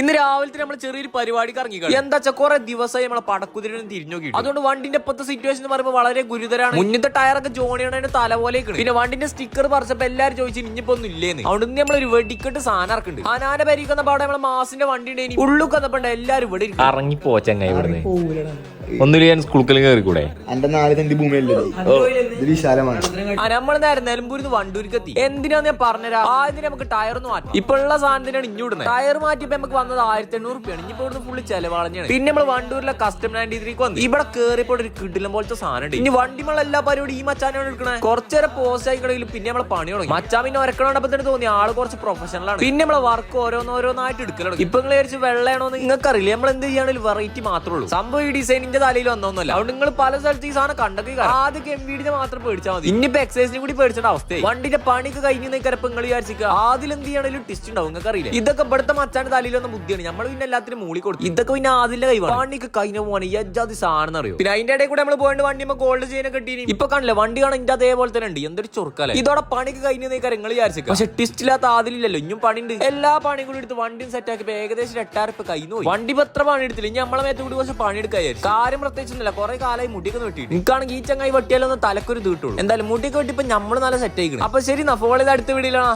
ഇന്ന് രാവിലത്തെ നമ്മൾ ചെറിയൊരു പരിപാടി ഇറങ്ങി എന്താ വെച്ചാൽ കുറെ ദിവസമായി നമ്മളെ പടക്കുതിരനും തിരിഞ്ഞു നോക്കി അതുകൊണ്ട് വണ്ടിന്റെ ഇപ്പത്തെ സിറ്റുവേഷൻ എന്ന് പറയുമ്പോൾ വളരെ ഗുരുതരമാണ് മുന്നത്തെ ടയറൊക്കെ ജോണിയുടെ തല പോലെ പിന്നെ വണ്ടിന്റെ സ്റ്റിക്കർ പറിച്ചപ്പോ എല്ലാരും ചോദിച്ചു ഇനിയിപ്പോ ഒന്നും ഇല്ലേന്ന് അവിടെ നമ്മൾ ഒരു വെടിക്കെട്ട് സാധനം ഇറക്കുന്നുണ്ട്. അനാന പരിക്കുന്ന പാടെ നമ്മളെ മാസിന്റെ വണ്ടി ഉണ്ടായി ഉള്ളു കന്നപ്പണ്ട് എല്ലാരും ഇവിടെ. ഇറങ്ങി പോച്ചങ്ങ ഇവിടെ. ഒന്നുമില്ല ഞാൻ സ്കൂളിൽ കയറിക്കൂടെ എന്റെ നാല് തണ്ടി ഭൂമിയല്ലേ വിശാലമാണ്. നമ്മൾ നേരെ നിലമ്പൂരിന്ന് എത്തി. എന്തിനാന്ന് ഞാൻ പറഞ്ഞുതരാം? ആദ്യം നമുക്ക് ടയർ ഒന്ന് മാറ്റി. ഇപ്പൊ ഉള്ള സാധനത്തിനാണ് ഇഞ്ഞൂടുന്നത് ടയർ മാറ്റിയപ്പോ നമുക്ക് വന്നത് ആയിരത്തി എണ്ണൂറ് റുപ്യാണ്. ഇനിയിപ്പോ ഇവിടുന്ന് ഫുള്ള് ചെലവാളഞ്ഞാണ്. പിന്നെ നമ്മൾ വണ്ടൂരിലെ കസ്റ്റം നയന്റി ത്രീക്ക് വന്നു. ഇവിടെ കേറിയപ്പോൾ ഒരു കിടിലം പോലത്തെ സാധനം ഇനി വണ്ടിമുള്ള എല്ലാ പരിപാടി ഈ മച്ചാനാണ് എടുക്കണേ. കുറച്ചേരം പോസ്റ്റ് ആയിക്കണമെങ്കിൽ പിന്നെ നമ്മളെ പണി തുടങ്ങി. മച്ചാ പിന്നെ ഒരക്കണപ്പോ തന്നെ തോന്നി. ആൾ കുറച്ച് പ്രൊഫഷണൽ ആണ്. പിന്നെ നമ്മളെ വർക്ക് ഓരോന്നോരോന്നായിട്ട് എടുക്കലാണ് ഇപ്പൊ നിങ്ങൾ വിചാരിച്ച് വെള്ളയാണോന്ന് നിങ്ങൾക്ക് അറിയില്ല നമ്മൾ എന്ത് ചെയ്യാണെങ്കിൽ വെറൈറ്റി മാത്രമേ ഉള്ളൂ. സംഭവം ഈ ഡിസൈനിന്റെ തലയിൽ വന്നൊന്നുമല്ല അതുകൊണ്ട് നിങ്ങൾ പല സ്ഥലത്ത് ഈ സാധനം കണ്ടൊക്കെ ആദ്യം എം വീടിനെ മാത്രം പേടിച്ചാൽ മതി. ഇനിയിപ്പോ എക്സൈസിനെ കൂടി പേടിച്ചേണ്ട അവസ്ഥയായി. വണ്ടിന്റെ പണിക്ക് കഴിഞ്ഞ് നിൽക്കാരപ്പം നിങ്ങൾ വിചാരിച്ചിരിക്കുക. എന്ത് ചെയ്യണമെങ്കിലും ടിസ്റ്റ് ഉണ്ടാവും. നിങ്ങൾക്ക് അറിയില്ല ഇതൊക്കെ ഇവിടുത്തെ മച്ചാന്റെ തലയിൽ വന്ന ബുദ്ധിയാണ്. നമ്മൾ പിന്നെ എല്ലാത്തിനും മൂളി കൊടുക്കും ഇതൊക്കെ പിന്നെ അതിന്റെ കൈ വണ്ടിക്ക് കഴിഞ്ഞ പോകാൻ യജാതി സാധനം അറിയോ? പിന്നെ അതിന്റെ ഇടയിൽ കൂടെ നമ്മൾ പോയിട്ട് വണ്ടി നമ്മൾ ഗോൾഡ് ചെയ്യാൻ കിട്ടി ഇപ്പൊ കാണില്ല വണ്ടി കാണാൻ ഇതിന്റെ അതേപോലെ തന്നെ ഉണ്ട്. എന്തൊരു ചൊറുക്കാല ഇതോടെ പണിക്ക് കഴിഞ്ഞ നിൽക്കാൻ നിങ്ങൾ വിചാരിച്ചു പക്ഷെ ടിസ്റ്റ് ഇല്ലാത്ത ആദ്യമില്ലല്ലോ ഇനിയും പണിയുണ്ട്. എല്ലാ പണിയും കൂടി എടുത്ത് വണ്ടിയും സെറ്റ് ആക്കി ഏകദേശം എട്ടായിരം ഇപ്പൊ കയ്യിൽ പോയി. വണ്ടി എത്ര പണി എടുത്തില്ല. ഇനി നമ്മളെ മേത്ത് കൂടി കുറച്ച് പണി എടുക്കാൻ കാര്യം പ്രത്യേകിച്ചൊന്നുമില്ല. കുറെ കാലമായി മുടിയൊക്കെ വെട്ടിയിട്ട്. നിൽക്കാണെങ്കിൽ ഈ ചങ്ങായി വെട്ടിയാലൊന്നും തലക്കൊരു തീട്ടുള്ളൂ എന്തായാലും മുടിയൊക്കെ വെട്ടി ഇപ്പൊ നമ്മൾ നല്ല സെറ്റ് ആയിക്കണം. അപ്പൊ ശരി ഫോൺ ഇത് അടുത്ത വീഡിയോയിലാണ്